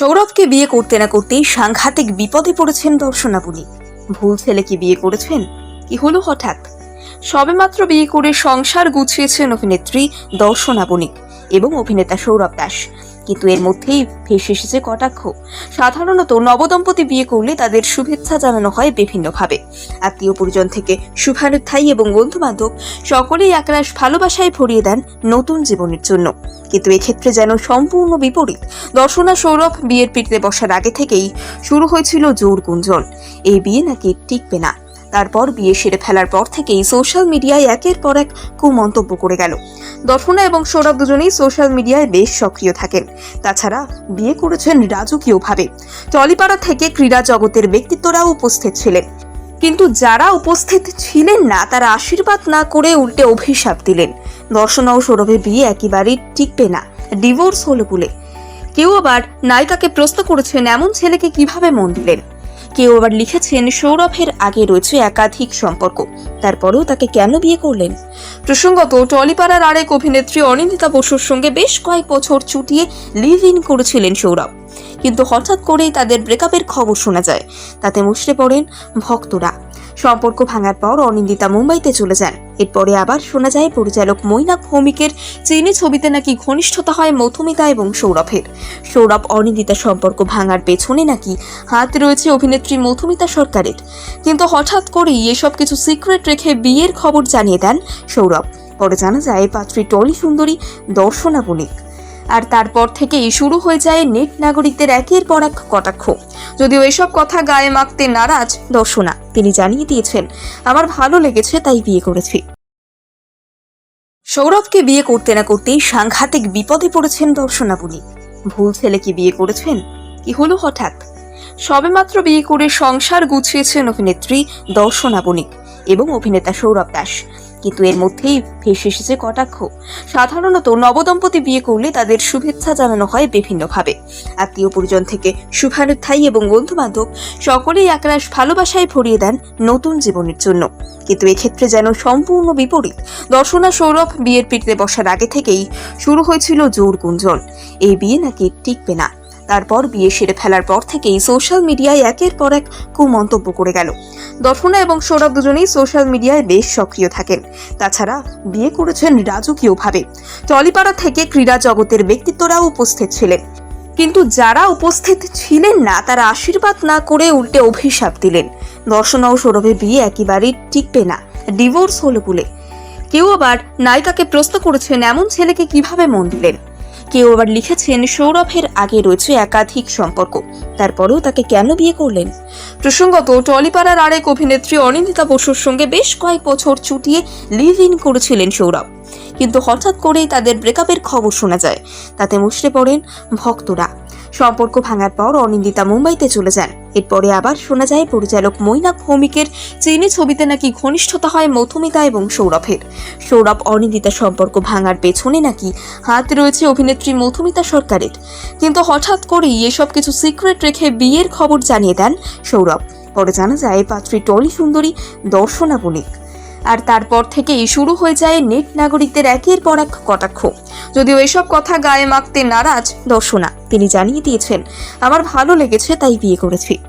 সৌরভকে বিয়ে করতে না করতেই সাংঘাতিক বিপদে পড়েছেন দর্শনা বলি ভুল ছেলেকে বিয়ে করেছেন? কি হলো হঠাৎ? সবেমাত্র বিয়ে করে সংসার গুছিয়েছেন অভিনেত্রী দর্শনা বণিক এবং অভিনেতা সৌরভ দাস। কিন্তু এর মধ্যেই ভেসে এসেছে কটাক্ষ। সাধারণত নবদম্পতি বিয়ে করলে তাদের শুভেচ্ছা জানানো হয় বিভিন্নভাবে। আত্মীয় পরিজন থেকে শুভানুধ্যায়ী এবং বন্ধু বান্ধব সকলেই একরাশ ভালোবাসায় ভরিয়ে দেন নতুন জীবনের জন্য। কিন্তু এক্ষেত্রে যেন সম্পূর্ণ বিপরীত, দর্শনা সৌরভ বিয়ের পিঠতে বসার আগে থেকেই শুরু হয়েছিল জোর গুঞ্জন। এই বিয়ে নাকি টিকবে না। তারপর বিয়ে সেরে ফেলার পর থেকেই সোশ্যাল মিডিয়ায় একের পর এক কুমন্তব্য করে গেল। দর্শনা এবং সৌরভ দুজনেই সোশ্যাল মিডিয়ায় বেশ সক্রিয় থাকেন। তাছাড়া বিয়ে করেছেন রাজকীয়ভাবে। টলিপাড়া থেকে ক্রীড়া জগতের ব্যক্তিত্বরাও উপস্থিত ছিলেন। কিন্তু যারা উপস্থিত ছিলেন না, তারা আশীর্বাদ না করে উল্টে অভিশাপ দিলেন। দর্শনা ও সৌরভের বিয়ে একেবারেই টিকবে না। ডিভোর্স হলো বলে। কেউ আবার নায়িকাকে প্রশ্ন করেছেন, এমন ছেলেকে কীভাবে মন দিলেন? কেউ আবার লিখেছেন, সৌরভের আগে রয়েছে একাধিক সম্পর্ক। তারপরেও তাকে কেন বিয়ে করলেন? প্রসঙ্গত, টলিপাড়ার আরেক অভিনেত্রী অনিন্দিতা বসুর সঙ্গে বেশ কয়েক বছর ছুটিয়ে লিভ ইন করেছিলেন সৌরভ। কিন্তু হঠাৎ করেই তাদের ব্রেকআপের খবর শোনা যায়। তাতে মুষড়ে পড়েন ভক্তরা। সম্পর্ক ভাঙার পর অনিন্দিতা মুম্বাইতে চলে যান। এরপরে আবার শোনা যায় পরিচালক মৈনাক ভৌমিকের চীনি ছবিতে নাকি ঘনিষ্ঠতা হয় মৌথমিতা এবং সৌরভের। সৌরভ অনিন্দিতা সম্পর্ক ভাঙার পেছনে নাকি হাত রয়েছে অভিনেত্রী মৌথমিতা সরকারের। কিন্তু হঠাৎ করেই এসব কিছু সিক্রেট রেখে বিয়ের খবর জানিয়ে দেন সৌরভ। পরে জানা যায়, পাত্রী টলি সুন্দরী দর্শনা বণিক আর তারপর থেকেই শুরু হয়ে যায় নেট নাগরিকদের একের পর এক কটাক্ষ। যদিও এসব কথা গায়ে মাখতে নারাজ দর্শনা, তিনি জানিয়ে দিয়েছেন, আমার ভালো লেগেছে, তাই বিয়ে করেছি। সৌরভকে বিয়ে করতে না করতেই সাংঘাতিক বিপদে পড়েছেন দর্শনা বলি ভুল ছেলেকে বিয়ে করেছেন? কি হলো হঠাৎ? সবেমাত্র বিয়ে করে সংসার গুছিয়েছেন অভিনেত্রী দর্শনা বণিক এবং অভিনেতা সৌরভ দাস। কিন্তু এর মধ্যেই ভেসে এসেছে কটাক্ষ সাধারণত নবদম্পতি বিয়ে করলে তাদের শুভেচ্ছা জানানো হয় বিভিন্নভাবে। আত্মীয় পরিজন থেকে শুভানুধ্যায়ী এবং বন্ধু বান্ধব সকলেই একরাশ ভালোবাসায় ভরিয়ে দেন নতুন জীবনের জন্য। কিন্তু এক্ষেত্রে যেন সম্পূর্ণ বিপরীত, দর্শনা সৌরভ বিয়ের পিঠতে বসার আগে থেকেই শুরু হয়েছিল জোর গুঞ্জন। এই বিয়ে নাকি টিকবে না। তারপর বিয়ে সেরে ফেলার পর থেকেই সোশ্যাল মিডিয়ায় একের পর এক কুমন্তব্য করে গেল। দর্শনা এবং সৌরভ দুজনেই সোশ্যাল মিডিয়ায় বেশ সক্রিয় থাকেন। তাছাড়া বিয়ে করেছেন রাজকীয়ভাবে। টলিপাড়া থেকে ক্রীড়া জগতের ব্যক্তিত্বরাও উপস্থিত ছিলেন। কিন্তু যারা উপস্থিত ছিলেন না, তারা আশীর্বাদ না করে উল্টে অভিশাপ দিলেন। দর্শনা ও সৌরভের বিয়ে একেবারেই টিকবে না, ডিভোর্স হলো বলে। কেউ আবার নায়িকাকে প্রশ্ন করেছেন, এমন ছেলেকে কীভাবে মন দিলেন? কেউ আবার লিখেছেন সৌরভের আগে রয়েছে একাধিক সম্পর্ক। তারপরেও তাকে কেন বিয়ে করলেন? প্রসঙ্গত, টলিপাড়ার আরেক অভিনেত্রী অনিন্দিতা বসুর সঙ্গে বেশ কয়েক বছর চুটিয়ে লিভ ইন করেছিলেন সৌরভ। কিন্তু হঠাৎ করেই তাদের ব্রেকআপের খবর শোনা যায়। তাতে মুষড়ে পড়েন ভক্তরা। সম্পর্ক ভাঙার পর অনিন্দিতা মুম্বাইতে চলে যান। এরপরে আবার শোনা যায়, পরিচালক মৈনাক ভৌমিকের চীনি ছবিতে নাকি ঘনিষ্ঠতা হয় মধুমিতা এবং সৌরভের। সৌরভ অনিন্দিতা সম্পর্ক ভাঙার পেছনে নাকি হাত রয়েছে অভিনেত্রী মধুমিতা সরকারের। কিন্তু হঠাৎ করেই এসব কিছু সিক্রেট রেখে বিয়ের খবর জানিয়ে দেন সৌরভ। পরে জানা যায়, পাত্রী টলি সুন্দরী দর্শনা আর তারপর থেকেই শুরু হয়ে যায় নেট নাগরিকদের একের পর এক কটাক্ষ। যদিও এসব কথা গায়ে মাখতে নারাজ দর্শনা, তিনি জানিয়ে দিয়েছেন, আমার ভালো লেগেছে, তাই বিয়ে করেছি।